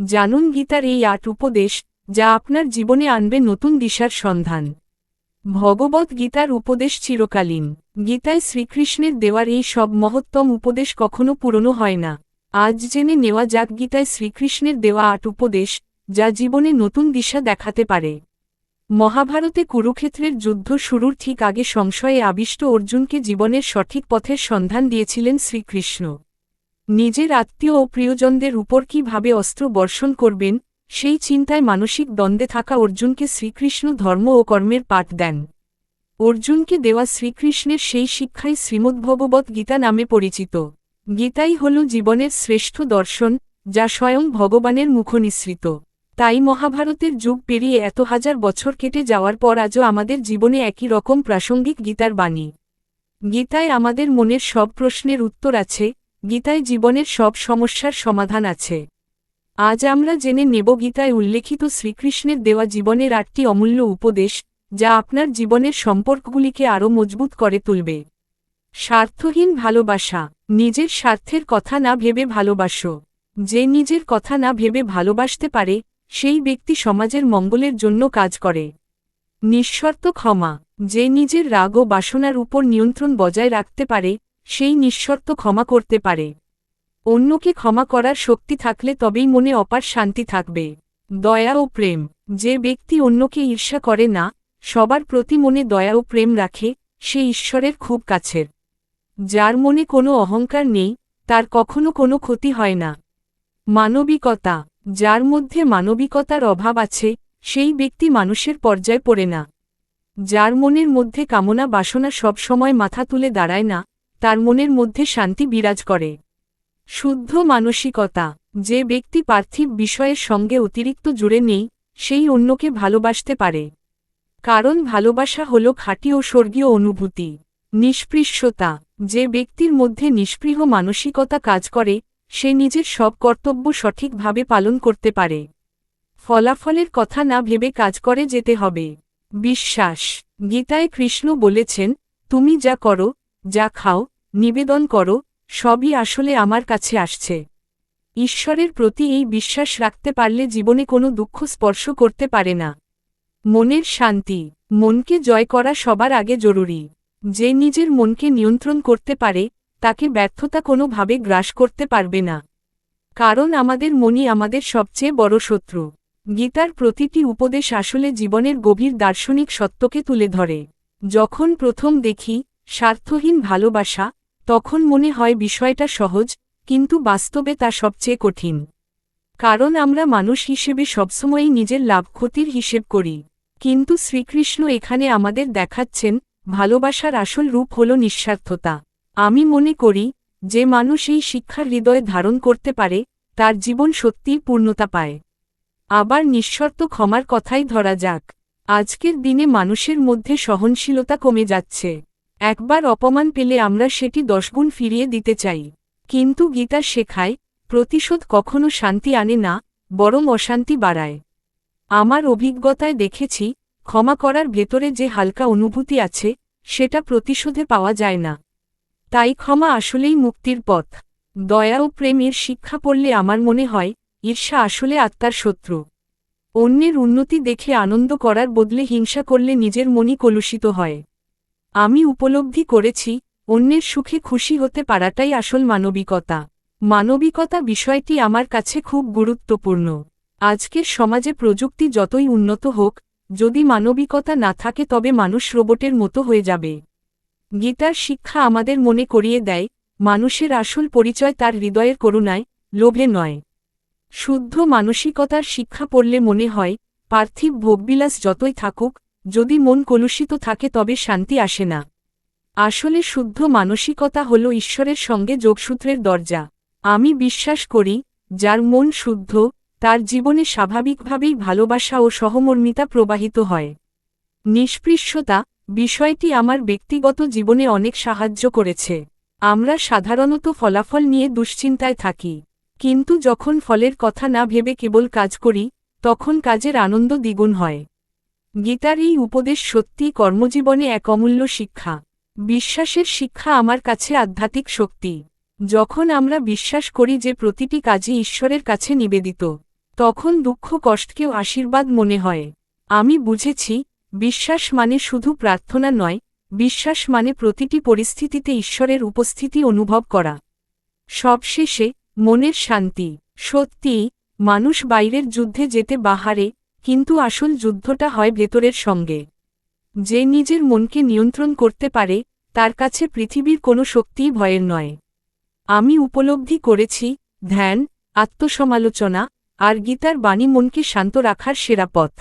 জানুন গীতার এই আট উপদেশ, যা আপনার জীবনে আনবে নতুন দিশার সন্ধান। ভগবত গীতার উপদেশ চিরকালীন। গীতায় শ্রীকৃষ্ণের দেওয়ার এই সব মহত্তম উপদেশ কখনো পুরনো হয় না। আজ জেনে নেওয়া যাক গীতায় শ্রীকৃষ্ণের দেওয়া আট উপদেশ, যা জীবনে নতুন দিশা দেখাতে পারে। মহাভারতে কুরুক্ষেত্রের যুদ্ধ শুরুর ঠিক আগে সংশয়ে আবিষ্ট অর্জুনকে জীবনের সঠিক পথের সন্ধান দিয়েছিলেন শ্রীকৃষ্ণ। নিজের আত্মীয় ও প্রিয়জনদের উপর কীভাবে অস্ত্র বর্ষণ করবেন, সেই চিন্তায় মানসিক দ্বন্দ্বে থাকা অর্জুনকে শ্রীকৃষ্ণ ধর্ম ও কর্মের পাঠ দেন। অর্জুনকে দেওয়া শ্রীকৃষ্ণের সেই শিক্ষাই শ্রীমদ্ভগবত গীতা নামে পরিচিত। গীতাই হল জীবনের শ্রেষ্ঠ দর্শন, যা স্বয়ং ভগবানের মুখনিসৃত। তাই মহাভারতের যুগ পেরিয়ে এত হাজার বছর কেটে যাওয়ার পর আজও আমাদের জীবনে একই রকম প্রাসঙ্গিক গীতার বাণী। গীতায় আমাদের মনের সব প্রশ্নের উত্তর আছে গীতায় জীবনের সব সমস্যার সমাধান আছে। আজ আমরা জেনে নেব গীতায় উল্লেখিত শ্রীকৃষ্ণের দেওয়া জীবনের আটটি অমূল্য উপদেশ, যা আপনার জীবনের সম্পর্কগুলিকে আরও মজবুত করে তুলবে। স্বার্থহীন ভালোবাসা, নিজের স্বার্থের কথা না ভেবে ভালোবাসো। যে নিজের কথা না ভেবে ভালোবাসতে পারে, সেই ব্যক্তি সমাজের মঙ্গলের জন্য কাজ করে। নিঃশর্ত ক্ষমা, যে নিজের রাগ ও বাসনার উপর নিয়ন্ত্রণ বজায় রাখতে পারে সেই নিঃশর্ত ক্ষমা করতে পারে। অন্যকে ক্ষমা করার শক্তি থাকলে তবেই মনে অপার শান্তি থাকবে। দয়া ও প্রেম, যে ব্যক্তি অন্যকে ঈর্ষা করে না, সবার প্রতি মনে দয়া ও প্রেম রাখে, সে ঈশ্বরের খুব কাছের। যার মনে কোনো অহংকার নেই, তার কখনো কোনো ক্ষতি হয় না। মানবিকতা, যার মধ্যে মানবিকতার অভাব আছে, সেই ব্যক্তি মানুষের পর্যায়ে পড়ে না। যার মনের মধ্যে কামনা বাসনা সব সময় মাথা তুলে দাঁড়ায় না তার মনের মধ্যে শান্তি বিরাজ করে। শুদ্ধ মানসিকতা, যে ব্যক্তি পার্থিব বিষয়ের সঙ্গে অতিরিক্ত জুড়ে নেই, সেই অন্যকে ভালোবাসতে পারে। কারণ ভালোবাসা হল খাঁটি ও স্বর্গীয় অনুভূতি। নিষ্পৃশ্যতা, যে ব্যক্তির মধ্যে নিষ্পৃহ মানসিকতা কাজ করে, সে নিজের সব কর্তব্য সঠিকভাবে পালন করতে পারে। ফলাফলের কথা না ভেবে কাজ করে যেতে হবে। বিশ্বাস, গীতায় কৃষ্ণ বলেছেন, তুমি যা করো যা খাও, নিবেদন করো, সবই আসলে আমার কাছে আসছে। ঈশ্বরের প্রতি এই বিশ্বাস রাখতে পারলে জীবনে কোনো দুঃখ স্পর্শ করতে পারে না। মনের শান্তি, মনকে জয় করা সবার আগে জরুরি। যে নিজের মনকে নিয়ন্ত্রণ করতে পারে, তাকে ব্যর্থতা কোনোভাবে গ্রাস করতে পারবে না। কারণ আমাদের মনই আমাদের সবচেয়ে বড় শত্রু। গীতার প্রতিটি উপদেশ আসলে জীবনের গভীর দার্শনিক সত্যকে তুলে ধরে। যখন প্রথম দেখি স্বার্থহীন ভালোবাসা, তখন মনে হয় বিষয়টা সহজ, কিন্তু বাস্তবে তা সবচেয়ে কঠিন। কারণ আমরা মানুষ হিসেবে সবসময়ই নিজের লাভ ক্ষতির হিসেব করি। কিন্তু শ্রীকৃষ্ণ এখানে আমাদের দেখাচ্ছেন, ভালোবাসার আসল রূপ হল নিঃস্বার্থতা। আমি মনে করি, যে মানুষ এই শিক্ষার হৃদয়ে ধারণ করতে পারে, তার জীবন সত্যিই পূর্ণতা পায়। আবার নিঃশর্ত ক্ষমার কথাই ধরা যাক। আজকের দিনে মানুষের মধ্যে সহনশীলতা কমে যাচ্ছে। একবার অপমান পেলে আমরা সেটি দশগুণ ফিরিয়ে দিতে চাই। কিন্তু গীতা শেখায়, প্রতিশোধ কখনো শান্তি আনে না, বরং অশান্তি বাড়ায়। আমার অভিজ্ঞতায় দেখেছি, ক্ষমা করার ভেতরে যে হালকা অনুভূতি আছে, সেটা প্রতিশোধে পাওয়া যায় না। তাই ক্ষমা আসলেই মুক্তির পথ। দয়া ও প্রেমের শিক্ষা পড়লে আমার মনে হয়, ঈর্ষা আসলে আত্মার শত্রু। অন্যের উন্নতি দেখে আনন্দ করার বদলে হিংসা করলে নিজের মনই কলুষিত হয়। আমি উপলব্ধি করেছি, অন্যের সুখে খুশি হতে পারাটাই আসল মানবিকতা। মানবিকতা বিষয়টি আমার কাছে খুব গুরুত্বপূর্ণ। আজকের সমাজে প্রযুক্তি যতই উন্নত হোক, যদি মানবিকতা না থাকে তবে মানুষ রোবটের মতো হয়ে যাবে। গীতার শিক্ষা আমাদের মনে করিয়ে দেয়, মানুষের আসল পরিচয় তার হৃদয়ের করুণায়, লোভে নয়। শুদ্ধ মানসিকতার শিক্ষা পড়লে মনে হয়, পার্থিব ভোগবিলাস যতই থাকুক যদি মন কলুষিত থাকে তবে শান্তি আসে না। আসলে শুদ্ধ মানসিকতা হল ঈশ্বরের সঙ্গে যোগসূত্রের দরজা। আমি বিশ্বাস করি, যার মন শুদ্ধ, তার জীবনে স্বাভাবিকভাবেই ভালোবাসা ও সহমর্মিতা প্রবাহিত হয়। নিষ্পৃশ্যতা, বিষয়টি আমার ব্যক্তিগত জীবনে অনেক সাহায্য করেছে। আমরা সাধারণত ফলাফল নিয়ে দুশ্চিন্তায় থাকি। কিন্তু যখন ফলের কথা না ভেবে কেবল কাজ করি, তখন কাজের আনন্দ দ্বিগুণ হয়। গীতার এই উপদেশ সত্যি কর্মজীবনে এক অমূল্য শিক্ষা। বিশ্বাসের শিক্ষা আমার কাছে আধ্যাত্মিক শক্তি। যখন আমরা বিশ্বাস করি যে প্রতিটি কাজই ঈশ্বরের কাছে নিবেদিত, তখন দুঃখ কষ্টকেও আশীর্বাদ মনে হয়। আমি বুঝেছি, বিশ্বাস মানে শুধু প্রার্থনা নয়, বিশ্বাস মানে প্রতিটি পরিস্থিতিতে ঈশ্বরের উপস্থিতি অনুভব করা। সবশেষে, মনের শান্তি। সত্যিই, মানুষ বাইরের যুদ্ধে যেতে বাহারে কিন্তু আসল যুদ্ধটা হয় ভেতরের সঙ্গে। যে নিজের মনকে নিয়ন্ত্রণ করতে পারে, তার কাছে পৃথিবীর কোনো শক্তিই ভয়ের নয়। আমি উপলব্ধি করেছি, ধ্যান, আত্মসমালোচনা, আর গীতার বাণী মনকে শান্ত রাখার সেরা পথ।